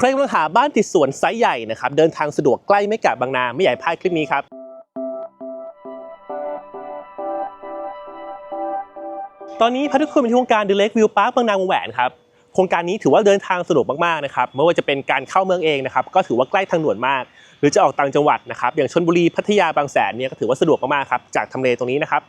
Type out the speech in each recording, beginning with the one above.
ใครกำลังหาบ้านติดสวนไซส์ใหญ่นะครับเดินทางสะดวกใกล้ไม่กะบางนาไม่ใหญ่พลาดคลิปนี้ครับตอนนี้พาทุกคนไปที่โครงการ The Lake View Park บางนาวงแหวนครับโครงการนี้ถือว่าเดินทางสะดวกมากๆนะครับไม่ว่าจะเป็นการเข้าเมืองเองนะครับก็ถือว่าใกล้ทางด่วนมาก หรือจะออกต่างจังหวัดนะครับอย่างชลบุรีพัทยาบางแสนเนี่ยก็ถือว่าสะดวกมากๆครับจากทำเลตรงนี้นะครับ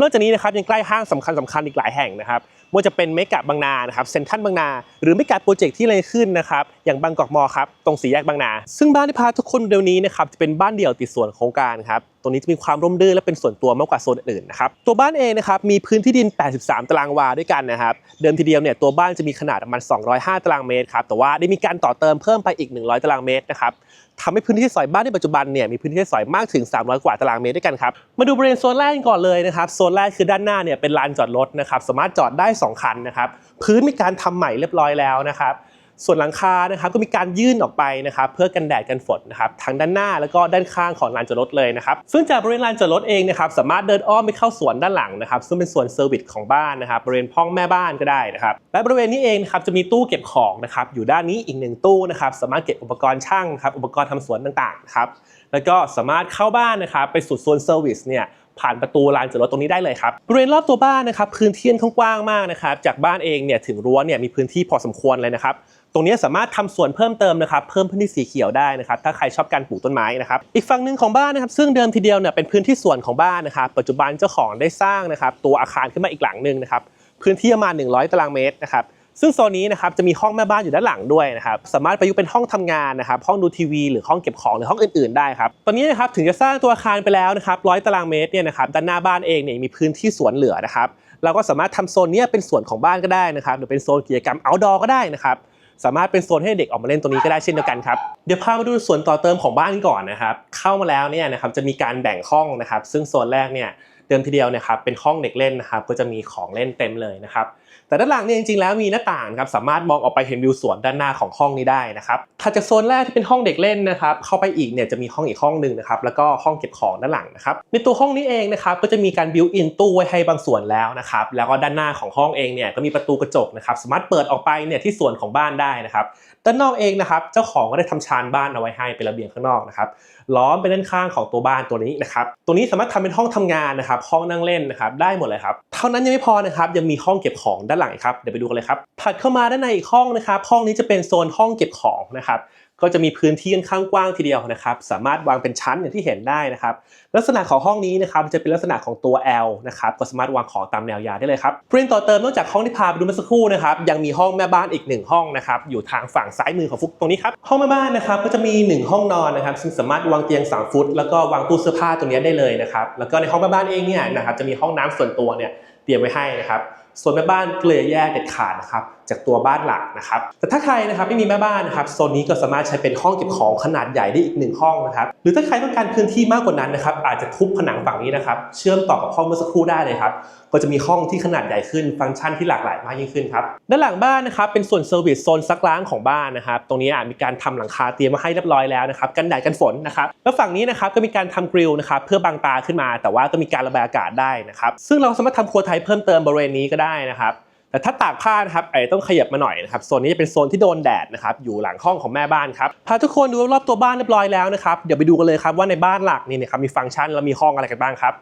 นอกจากนี้นะครับยังใกล้ห้างสำคัญสาคัญๆอีกหลายแห่งนะครับม่ว่าจะเป็นเมกะบางนานะครับเซ็นทรัลบางนา หรือเมกะโปรเจกต์ที่เลยขึ้นนะครับอย่างบางกอกมอลล์ครับตรงสี่แยกบางนา ซึ่งบ้านที่พาทุกคนเดี๋ยวนี้นะครับจะเป็นบ้านเดี่ยวติดสวนโครงการครับตรงนี้จะมีความร่มรื่นและเป็นส่วนตัวมากกว่าโซนอื่นนะครับตัวบ้านเองนะครับมีพื้นที่ดิน 83 ตารางวาด้วยกันนะครับเดิมทีเดียวเนี่ยตัวบ้านจะมีขนาดประมาณ 205 ตารางเมตรครับแต่ว่าได้มีการต่อเติมเพิ่มไปอีก 100 ตารางเมตรนะครับทำให้พื้นที่ที่สอยบ้านในปัจจุบันเนี่ยมีพื้นที่ที่สอยมากถึง 300 กว่าตารางเมตรด้วยกันครับมาดูบริเวณโซนแรกกันก่อนเลยนะครับโซนแรกคือด้านหน้าเนี่ยเป็นลานจอดรถนะครับสามารถจอดได้ 2 คันนะครับพื้นมีการทำใหม่เรียบร้อยแล้วนะครับ ส่วนหลังคานะครับก็มีการยื่นออกไปนะครับเพื่อกันแดดกันฝนนะครับทั้งด้านหน้าแล้วก็ด้านข้างของลานจอดรถเลยนะครับซึ่งจากบริเวณลานจอดรถเองนะครับสามารถเดินอ้อมไปเข้าสวนด้านหลังนะครับซึ่งเป็นส่วนเซอร์วิสของบ้านนะครับบริเวณห้องแม่บ้านก็ได้นะครับและบริเวณนี้เองนะครับจะมีตู้เก็บของนะครับอยู่ด้านนี้อีกหนึ่งตู้นะครับสามารถเก็บอุปกรณ์ช่างครับอุปกรณ์ทำสวนต่างๆครับแล้วก็สามารถเข้าบ้านนะครับไปสู่โซนเซอร์วิสเนี่ย ผ่านประตูลานจอดรถตรงนี้ได้เลยครับบริเวณรอบตัวบ้านนะครับพื้นที่ค่อนกว้างมากนะครับจากบ้านเองเนี่ยถึงรั้วเนี่ยมีพื้นที่พอสมควรเลยนะครับตรงนี้สามารถทำสวนเพิ่มเติมนะครับเพิ่มพื้นที่สีเขียวได้นะครับถ้าใครชอบการปลูกต้นไม้นะครับอีกฝั่งหนึ่งของบ้านนะครับซึ่งเดิมทีเดียวเนี่ยเป็นพื้นที่สวนของบ้านนะครับปัจจุบันเจ้าของได้สร้างนะครับตัวอาคารขึ้นมาอีกหลังหนึ่งนะครับพื้นที่ประมาณ 100 ตารางเมตรนะครับ ซึ่งโซนนี้นะครับจะมีห้องแม่บ้านอยู่ด้านหลังด้วยนะครับสามารถประยุกต์เป็นห้องทำงานนะครับห้องดูทีวีหรือห้องเก็บของหรือห้องอื่นๆได้ครับตอนนี้นะครับถึงจะสร้างตัวอาคารไปแล้วนะครับร้อยตารางเมตรเนี่ยนะครับด้านหน้าบ้านเองเนี่ยมีพื้นที่สวนเหลือนะครับเราก็สามารถทำโซนนี้เป็นส่วนของบ้านก็ได้นะครับหรือเป็นโซนกิจกรรม outdoor ก็ได้นะครับสามารถเป็นโซนให้เด็กออกมาเล่นตรงนี้ก็ได้เช่นเดียวกันครับเดี๋ยวพามาดูส่วนต่อเติมของบ้านก่อนนะครับเข้ามาแล้วเนี่ยนะครับจะมีการแบ่งห้องนะครับซึ่งโซนแรกเนี่ยเดิมทีเดียวนะครับเป็นห้องเด็กเล่นนะครับก็จะมีของเล่นเต็มเลยนะครับ แต่ด้านหลังเนี่ยจริงๆแล้วมีหน้าต่างครับสามารถมองออกไปเห็นวิวสวนด้านหน้าของห้องนี้ได้นะครับถัดจากโซนแรกที่เป็นห้องเด็กเล่นนะครับเข้าไปอีกเนี่ยจะมีห้องอีกห้องหนึ่งนะครับแล้วก็ห้องเก็บของด้านหลังนะครับในตัวห้องนี้เองนะครับก็จะมีการบิวอินตู้ไว้ให้บางส่วนแล้วนะครับแล้วก็ด้านหน้าของห้องเองเนี่ยก็มีประตูกระจกนะครับสามารถเปิดออกไปเนี่ยที่ส่วนของบ้านได้นะครับด้านนอกเองนะครับเจ้าของก็ได้ทำชานบ้านเอาไว้ให้เป็นระเบียงข้างนอกนะครับ ล้อมไปด้านข้างของตัวบ้านตัวนี้นะครับตัวนี้สามารถทำเป็นห้องทำงานนะครับห้องนั่งเล่นนะครับได้หมดเลยครับเท่านั้นยังไม่พอนะครับยังมีห้องเก็บของด้านหลังครับเดี๋ยวไปดูกันเลยครับถัดเข้ามาด้านในอีกห้องนะครับห้องนี้จะเป็นโซนห้องเก็บของนะครับ ก็จะมีพื้นที่ค่อนข้างกว้างทีเดียวนะครับ สามารถวางเป็นชั้นอย่างที่เห็นได้นะครับ ลักษณะของห้องนี้นะครับจะเป็นลักษณะของตัว L นะครับก็สามารถวางของตามแนวยาวได้เลยครับบริเวณต่อเติมนอกจากห้องที่พาไปดูเมื่อสักครู่นะครับยังมีห้องแม่บ้านอีกหนึ่งห้องนะครับอยู่ทางฝั่งซ้ายมือของฟุกตรงนี้ครับห้องแม่บ้านนะครับก็จะมีหนึ่งห้องนอนนะครับซึ่งสามารถวางเตียง 3 ฟุต แล้วก็วางตู้เสื้อผ้าตรงนี้ได้เลยนะครับแล้วก็ในห้องแม่บ้านเองเนี่ยนะครับจะมีห้องน้ำส่วนตัวเนี่ยเตรียมไว้ให้นะครับส่วนแม่บ้านเกลือแยกเด็ดขาดนะครับ จากตัวบ้านหลักนะครับ แต่ถ้าใครนะครับไม่มีแม่บ้านนะครับโซนนี้ก็สามารถใช้เป็นห้องเก็บของขนาดใหญ่ได้อีกหนึ่งห้องนะครับ หรือถ้าใครต้องการพื้นที่มากกว่านั้นนะครับ อาจจะทุบผนังฝั่งนี้นะครับ เชื่อมต่อกับห้องเมื่อสักครู่ได้เลยครับ ก็จะมีห้องที่ขนาดใหญ่ขึ้น ฟังก์ชันที่หลากหลายมากยิ่งขึ้นครับ ด้านหลังบ้านนะครับ เป็นส่วนเซอร์วิสโซนซักล้างของบ้านนะครับ ตรงนี้อะมีการทำหลังคาเตรียมมาให้เรียบร้อยแล้วนะครับ กันแดดกันฝนนะครับ แล้วฝั่งนี้นะครับก็มีการทำกริลนะครับเพื่อบังตาขึ้นมา แต่ว่าก็มีการระบายอากาศได้นะครับ ซึ่งเราสามารถทำครัวไทยเพิ่มเติมบริเวณนี้ก็ได้นะครับ แต่ถ้าตากผ้านะครับไอ้ต้องขยับมาหน่อยนะครับโซนนี้จะเป็นโซนที่โดนแดดนะครับอยู่หลังห้องของแม่บ้านครับพาทุกคนดูรอบตัวบ้านเรียบร้อยแล้วนะครับเดี๋ยวไปดูกันเลยครับว่าในบ้านหลักนี่นะครับมีฟังก์ชันแล้วมีห้องอะไรกันบ้างครับ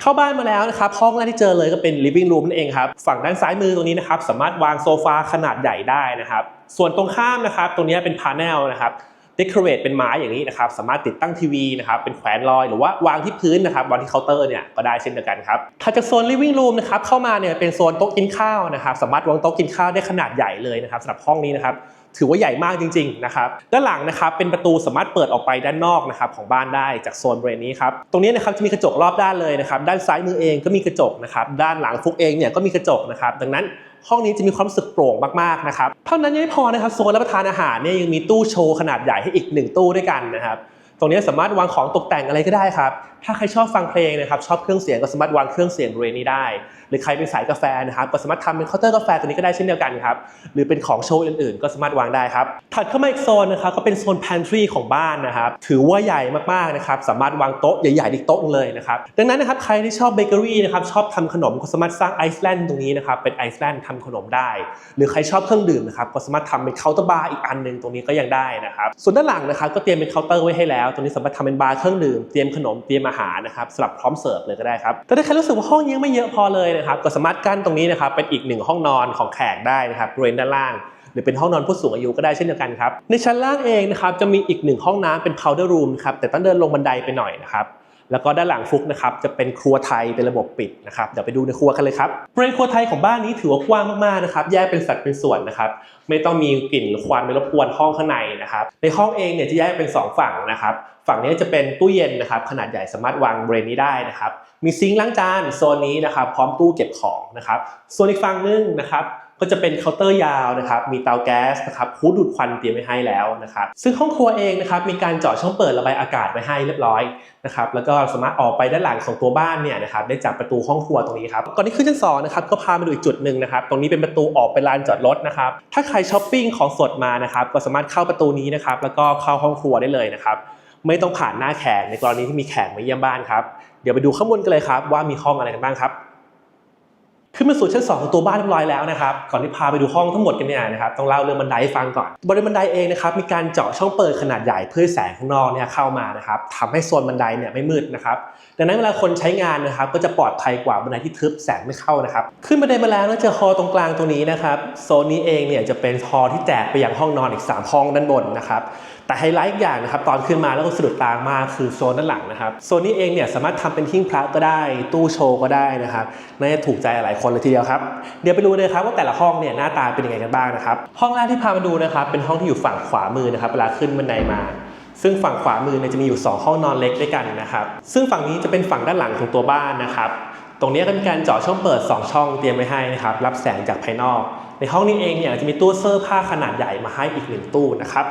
เข้าบ้านมาแล้วนะครับห้องแรกที่เจอเลยก็เป็น living room นั่นเองครับฝั่งด้านซ้ายมือตรงนี้นะครับสามารถวางโซฟาขนาดใหญ่ได้นะครับส่วนตรงข้ามนะครับตรงนี้เป็นพาเนลนะครับ เดคอเรทเป็นไม้อย่างนี้นะครับสามารถติดตั้งทีวีนะครับเป็นแขวนลอยหรือว่าวางที่พื้นนะครับวางที่เคาน์เตอร์เนี่ยก็ได้เช่นเดียวกันครับถัดจากโซน living room นะครับเข้ามาเนี่ยเป็นโซนโต๊ะกินข้าวนะครับสามารถวางโต๊ะกินข้าวได้ขนาดใหญ่เลยนะครับสำหรับห้องนี้นะครับถือว่าใหญ่มากจริงๆนะครับด้านหลังนะครับเป็นประตูสามารถเปิดออกไปด้านนอกนะครับของบ้านได้จากโซนบริเวณนี้ครับตรงนี้นะครับจะมีกระจกรอบด้านเลยนะครับด้านซ้ายมือเองก็มีกระจกนะครับด้านหลังฟุกเองเนี่ยก็มีกระจกนะครับดังนั้น ห้องนี้จะมีความรู้สึกโปร่งมากๆนะครับเท่านั้นยังไม่พอนะครับโซนรับประทานอาหารเนี่ยยังมีตู้โชว์ขนาดใหญ่ให้อีกหนึ่งตู้ด้วยกันนะครับตรงนี้สามารถวางของตกแต่งอะไรก็ได้ครับ ถ้าใครชอบฟังเพลงนะครับชอบเครื่องเสียงก็สามารถวางเครื่องเสียงบริเวณนี้ได้ หรือใครเป็นสายกาแฟนะครับก็สามารถทำเป็นเคาน์เตอร์กาแฟตัวนี้ก็ได้เช่นเดียวกันครับหรือเป็นของโชว์อื่นๆ ก็สามารถวางได้ครับถัดเข้ามาอีกโซนนะครับก็เป็นโซน pantry ของบ้านนะครับถือว่าใหญ่มากๆนะครับสามารถวางโต๊ะใหญ่ๆอีกโต๊ะเลยนะครับดังนั้นนะครับใครที่ชอบเบเกอรี่นะครับชอบทำขนมก็สามารถสร้างไอซ์แลนด์ตรงนี้นะครับเป็นไอซ์แลนด์ทำขนมได้ หรือใครชอบเครื่องดื่มนะครับก็สามารถทำเป็นเคาน์เตอร์บาร์อีกอันหนึ่งตรงนี้ก็ยังได้นะครับส่วนด้านหลังนะครับก็เตรียมเป็นเคาน์เตอร์ไว้ให้แล้ว ตรงนี้สามารถทำเป็นบาร์เครื่องดื่มเตรียมขนมเตรียมอาหารนะครับสำหรับพร้อมเสิร์ฟเลยก็ได้ครับแต่ถ้าใครรู้สึกว่าห้องยังไม่เยอะพอเลยนะครับก็สามารถกั้นตรงนี้นะครับเป็นอีกหนึ่งห้องนอนของแขกได้นะครับบริเวณด้านล่าง หรือเป็นห้องนอนผู้สูงอายุก็ได้เช่นเดียวกันครับในชั้นล่างเองนะครับจะมีอีกหนึ่งห้องน้ำเป็น powder room ครับแต่ต้องเดินลงบันไดไปหน่อยนะครับ แล้วก็ด้านหลังฟุกนะครับจะเป็นครัวไทยเป็นระบบปิดนะครับเดี๋ยวไปดูในครัวกันเลยครับบริเวณครัวไทยของบ้านนี้ถือว่ากว้างมากๆนะครับแยกเป็นสัดเป็นส่วนนะครับไม่ต้องมีกลิ่นหรือควันไปรบกวนห้องข้างในนะครับในห้องเองเนี่ยจะแยกเป็นสองฝั่งนะครับฝั่งนี้จะเป็นตู้เย็นนะครับขนาดใหญ่สามารถวางบริเวณนี้ได้นะครับมีซิงค์ล้างจานโซนนี้นะครับพร้อมตู้เก็บของนะครับส่วนอีกฝั่งนึงนะครับ ก็จะเป็นเคาน์เตอร์ยาวนะครับ มีเตาแก๊สนะครับฮูดดูดควันเตรียมไว้ให้แล้วนะครับ ซึ่งห้องครัวเองนะครับมีการเจาะช่องเปิดระบายอากาศไว้ให้เรียบร้อยนะครับแล้วก็สามารถออกไปด้านหลังของตัวบ้านเนี่ยนะครับได้จากประตูห้องครัวตรงนี้ครับก่อนที่ขึ้นชั้นสองนะครับก็พามาดูอีกจุดหนึ่งนะครับตรงนี้เป็นประตูออกไปลานจอดรถนะครับถ้าใครช้อปปิ้งของสดมานะครับก็สามารถเข้าประตูนี้นะครับแล้วก็เข้าห้องครัวได้เลยนะครับไม่ต้องผ่านหน้าแขกในกรณีที่มีแขกมาเยี่ยมบ้านครับเดี๋ยวไปดูข้างบนกันเลยครับว่ามีห้องอะไรกันบ้างครับ ขึ้นมาสู่ชั้น2ของตัวบ้านเรียบร้อยแล้วนะครับ ก่อนที่พาไปดูห้องทั้งหมดกันเนี่ยนะครับ ต้องเล่าเรื่องบันไดให้ฟังก่อน บริเวณบันไดเองนะครับ มีการเจาะช่องเปิดขนาดใหญ่เพื่อแสงข้างนอกเนี่ยเข้ามานะครับทำให้โซนบันไดเนี่ยไม่มืดนะครับ ดังนั้นเวลาคนใช้งานนะครับ ก็จะปลอดภัยกว่าบันไดที่ทึบแสงไม่เข้านะครับ ขึ้นบันไดมาแล้วนะเจอฮอตรงกลางตรงนี้นะครับ โซนนี้เองเนี่ยจะเป็นฮอที่แจกไปยังห้องนอนอีก 3 ห้องด้านบนนะครับ แต่ไฮไลท์อีกอย่างนะครับตอนขึ้นมาแล้วก็สะดุดตามากคือโซนด้านหลังนะครับโซนนี้เองเนี่ยสามารถทำเป็นหิ้งพระก็ได้ ตู้โชว์ก็ได้นะครับน่าจะถูกใจหลายคนเลยทีเดียวครับเดี๋ยวไปดูเลยครับว่าแต่ละห้องเนี่ยหน้าตาเป็นยังไงกันบ้างนะครับห้องแรกที่พามาดูนะครับเป็นห้องที่อยู่ฝั่งขวามือนะครับเวลาขึ้นบันไดมาซึ่งฝั่งขวามือเนี่ยจะมีอยู่ 2 ห้องนอนเล็กด้วยกันนะครับ ซึ่งฝั่งนี้จะเป็นฝั่งด้านหลังของตัวบ้านนะครับ ตรงนี้ก็มีการเจาะช่องเปิด 2 ช่องเตรียมไว้ให้นะครับ รับแสงจากภายนอก ในห้องนี้เองเนี่ยจะมีตู้เสื้อผ้าขนาดใหญ่มาให้อีกหนึ่งตู้นะครับ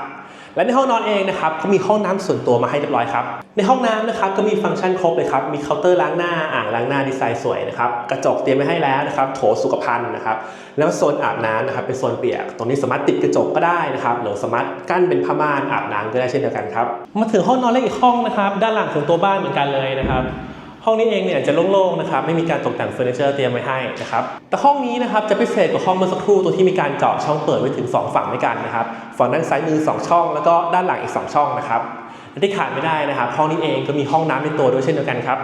และในห้องนอนเองนะครับก็มีห้องน้ำส่วนตัวมาให้เรียบร้อยครับ ในห้องน้ำนะครับก็มีฟังก์ชันครบเลยครับ มีเคาน์เตอร์ล้างหน้า อ่างล้างหน้าดีไซน์สวยนะครับ กระจกเตรียมไว้ให้แล้วนะครับ โถสุขภัณฑ์นะครับ แล้วโซนอาบน้ำนะครับ เป็นโซนเปียก ตรงนี้สามารถติดกระจกก็ได้นะครับ หรือสามารถกั้นเป็นผ้าม่านอาบน้ำก็ได้เช่นเดียวกันครับ มาถึงห้องนอนเล็กอีกห้องนะครับ ด้านหลังของตัวบ้านเหมือนกันเลยนะครับ ห้องนี้เองเนี่ยจะโล่งๆนะครับไม่มีการตกแต่งเฟอร์นิเจอร์เตรียมไว้ให้นะครับแต่ห้องนี้นะครับจะพิเศษกว่าห้องเมื่อสักครู่ตัวที่มีการเจาะช่องเปิดไว้ถึง 2 ฝั่งด้วยกันนะครับฝั่งด้านซ้ายมือ 2 ช่อง แล้วก็ด้านหลังอีก 2 ช่องนะครับและที่ขาดไม่ได้นะครับห้องนี้เองก็มีห้องน้ำในตัวด้วยเช่นเดียวกันครับ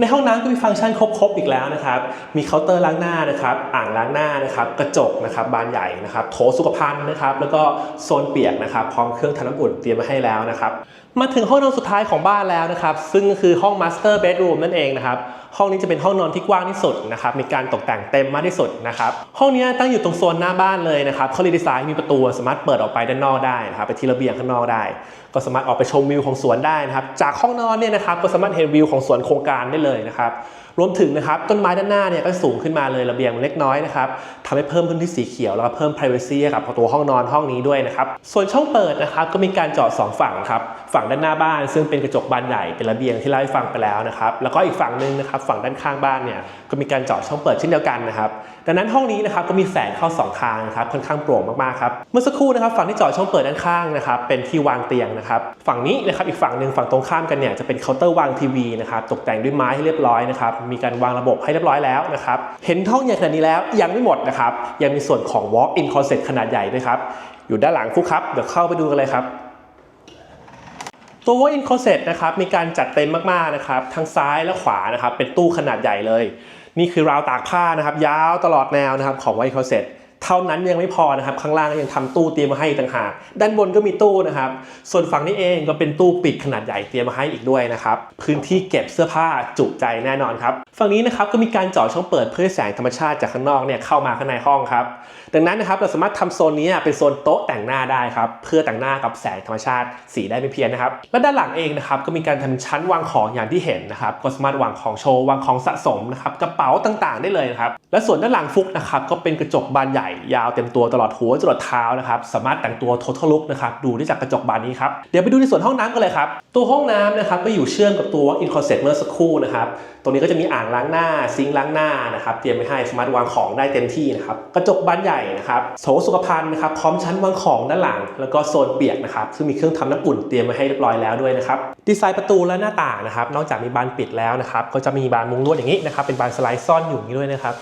ในห้องน้ำก็มีฟังก์ชันครบๆอีกแล้วนะครับ มีเคาน์เตอร์ล้างหน้านะครับ อ่างล้างหน้านะครับ กระจกนะครับ บานใหญ่นะครับ โถสุขภัณฑ์นะครับ แล้วก็โซนเปียกนะครับ พร้อมเครื่องทำน้ำอุ่นเตรียมมาให้แล้วนะครับ มาถึงห้องนอนสุดท้ายของบ้านแล้วนะครับ ซึ่งคือห้องมาสเตอร์เบดรูมนั่นเองนะครับ ห้องนี้จะเป็นห้องนอนที่กว้างที่สุดนะครับมีการตกแต่งเต็มมากที่สุดนะครับห้องนี้ตั้งอยู่ตรงโซนหน้าบ้านเลยนะครับเขาเลยดีไซน์มีประตูสามารถเปิดออกไปด้านนอกได้นะครับไปที่ระเบียงข้างนอกได้ ก็สามารถออกไปชมวิวของสวนได้นะครับจากห้องนอนเนี่ยนะครับก็สามารถเห็นวิวของสวนโครงการได้เลยนะครับรวมถึงนะครับต้นไม้ด้านหน้าเนี่ยก็สูงขึ้นมาเลยระเบียงเล็กน้อยนะครับทำให้เพิ่มพื้นที่สีเขียวแล้วก็เพิ่ม privacy ให้กับตัวห้องนอนห้องนี้ด้วยนะครับส่วนช่องเปิดนะครับก็มีการเจาะสองฝั่งครับฝั่งด้านหน้าบ้าน ซึ่งเป็นกระจกบานใหญ่เป็นระเบียงที่เล่าให้ฟังไปแล้วนะครับแล้วก็อีกฝั่งหนึ่งนะครับฝั่งด้านข้างบ้านเนี่ยก็มีการเจาะช่องเปิดเช่นเดียวกันนะครับดังนั้นห้องนี้นะครับก็มีแสงเข้าสองทางครับค่อนข้างโปร่งมากๆครับเมื่อสักครู่นะครับฝั่งที่เจาะช่องเปิดด้านข้างนะครับเป็นที่วางเตียงนะครับฝั่งนี้นะครับอีกฝั่งหนึ่งฝั่งตรงข้ามกันเนี่ยจะเป็นเคาน์เตอร์วางทีวีนะครับตกแต่งด้วยไม้ให้เรียบร้อยนะครับมีการวางระบบให้เรียบร้อยแล้วนะครับ เห็นห้องใหญ่ขนาดนี้แล้วยังไม่หมดนะครับ ยังมีส่วนของ walk-in closet ขนาดใหญ่ด้วยครับ อยู่ด้านหลังฟุกครับ เดี๋ยวเข้าไปดูกันเลยครับตัว walk-in closet นะครับมีการจัดเต็มมากๆนะครับ ทั้งซ้ายและขวานะครับเป็นตู้ขนาดใหญ่เลย นี่คือราวตากผ้านะครับ ยาวตลอดแนวนะครับของ walk-in closet เท่านั้นยังไม่พอนะครับ ข้างล่างก็ยังทำตู้เตรียมมาให้ต่างหาก ด้านบนก็มีตู้นะครับ ส่วนฝั่งนี้เองก็เป็นตู้ปิดขนาดใหญ่เตรียมมาให้อีกด้วยนะครับ พื้นที่เก็บเสื้อผ้าจุใจแน่นอนครับฝั่งนี้นะครับก็มีการเจาะช่องเปิดเพื่อแสงธรรมชาติจากข้างนอกเนี่ยเข้ามาข้างในห้องครับ ดังนั้นนะครับเราสามารถทำโซนนี้เป็นโซนโต๊ะแต่งหน้าได้ครับเพื่อแต่งหน้ากับแสงธรรมชาติสีได้ไม่เพี้ยนนะครับ และด้านหลังเองนะครับก็มีการทำชั้นวางของอย่างที่เห็นนะครับก็สามารถวางของโชว์วางของสะสมนะครับกระเป๋าต่างๆ ได้เลยนะครับและส่วนด้านหลังฟุกนะครับก็เป็นกระจกบานใหญ่ยาวเต็มตัวตลอดหัวจรดเท้านะครับสามารถแต่งตัว total look นะครับดูได้จากกระจกบานนี้ครับเดี๋ยวไปดูในส่วนห้องน้ำกันเลยครับตัวห้องน้ำนะครับก็อยู่เชื่อมกับตัว walk-in closet เมื่อสักครู่นะครับตรงนี้ก็จะมีอ่างล้างหน้าซิงล้างหน้านะครับเตรียมไว้ให้สามารถวางของได้เต็มที่นะครับกระจกบานใหญ่นะครับโถสุขภัณฑ์นะครับพร้อมชั้นวางของด้านหลัง แล้วก็โซนเปียกนะครับซึ่งมีเครื่องทำน้ำอุ่นเตรียมไว้ให้เรียบร้อยแล้วด้วยนะครับดีไซน์ประตูและหน้าต่างนะครับนอกจากมีบานปิดแล้วนะครับก็จะมีบานมุงลวดอย่างนี้นะครับเป็นบานสไลด์ซ่อนอยู่อย่างนี้ด้วยนะครับ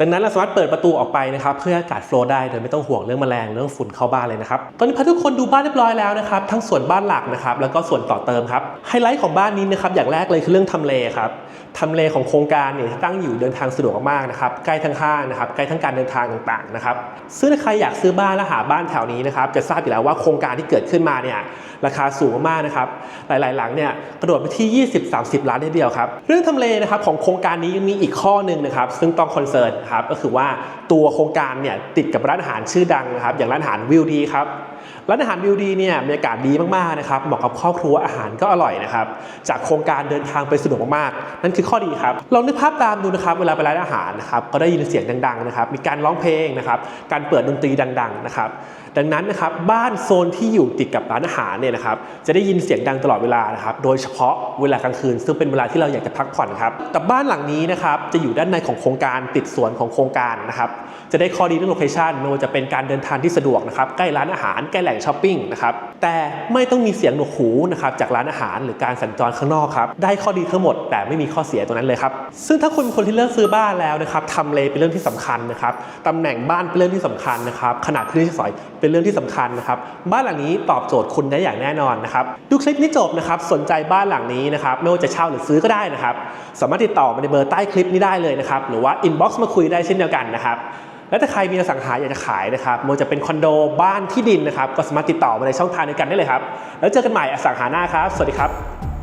ดังนั้นเราสามารถเปิดประตูออกไปนะครับเพื่ออากาศโฟล์ได้โดยไม่ต้องห่วงเรื่องแมลงเรื่องฝุ่นเข้าบ้านเลยนะครับตอนนี้พาทุกคนดูบ้านเรียบร้อยแล้วนะครับทั้งส่วนบ้านหลักนะครับแล้วก็ส่วนต่อเติมครับไฮไลท์ของบ้านนี้นะครับอย่างแรกเลยคือเรื่องทำเลครับทำเลของโครงการเนี่ยตั้งอยู่เดินทางสะดวกมากนะครับใกล้ทั้งห้างนะครับใกล้ทั้งการเดินทางต่างๆนะครับซึ่งถ้าใครอยากซื้อบ้านและหาบ้านแถวนี้นะครับจะทราบอยู่แล้วว่าโครงการที่เกิดขึ้นมาเนี่ยราคาสูงมากๆนะครับหลายๆ หลังเนี่ยกระโดดไปที่ 20-30 ล้านทีเดียวครับเรื่องทำเลนะครับของโครงการนี้ยังมีอีกข้อหนึ่งนะครับซึ่งต้องคอนเซิร์นครับก็คือว่าตัวโครงการเนี่ยติดกับร้านอาหารชื่อดังนะครับอย่างร้านอาหารวิวดีครับร้านอาหารวิวดีเนี่ยบรรยากาศดีมากๆนะครับเหมาะกับครอบครัวอาหารก็อร่อยนะครับจากโครงการเดินทางไปสะดวกมากๆ นั่นคือข้อดีครับลองนึกภาพตามดูนะครับเวลาไปร้านอาหารนะครับก็ได้ยินเสียงดังๆนะครับมีการร้องเพลงนะครับการเปิดดนตรีดังๆนะครับดังนั้นนะครับบ้านโซนที่อยู่ติดกับร้านอาหารเนี่ยนะครับจะได้ยินเสียงดังตลอดเวลานะครับโดยเฉพาะเวลากลางคืน ซึ่งเป็นเวลาที่เราอยากจะพักผ่อนครับแต่บ้านหลังนี้นะครับจะอยู่ด้านในของโครงการติดสวนของโครงการนะครับจะได้ข้อดีเรื่องโลเคชันไม่ว่าจะเป็นการเดินทางที่สะดวกนะครับใกล้ร้านอาหารใกล้แหล่งช้อปปิ้งนะครับแต่ไม่ต้องมีเสียงหนวกหูนะครับจากร้านอาหารหรือการสัญจรข้างนอกครับได้ข้อดีทั้งหมด แต่ไม่มีข้อเสียตรงนั้นเลยครับซึ่งถ้าคุณเป็นคนที่เลือกซื้อบ้านแล้วนะครับทำเลเป็นเรื่องที่สำคัญนะครับตำแหน่งบ้านเป็นเรื่องที่สำคัญนะครับขนาดพื้นที่ซอยเป็นเรื่องที่สำคัญนะครับ บ้านหลังนี้ตอบโจทย์คุณได้อย่างแน่นอนนะครับ ดูคลิปนี้จบนะครับ สนใจบ้านหลังนี้นะครับ ไม่ว่าจะเช่าหรือซื้อก็ได้นะครับ สามารถติดต่อมาในเบอร์ใต้คลิปนี้ได้เลยนะครับ หรือว่าอินบ็อกซ์มาคุยได้เช่นเดียวกันนะครับ และถ้าใครมีอสังหาอยากจะขายนะครับไม่ว่าจะเป็นคอนโด บ้าน ที่ดินนะครับ ก็สามารถติดต่อมาในช่องทางเดียวกันได้เลยครับ แล้วเจอกันใหม่อสังหาหน้าครับ สวัสดีครับ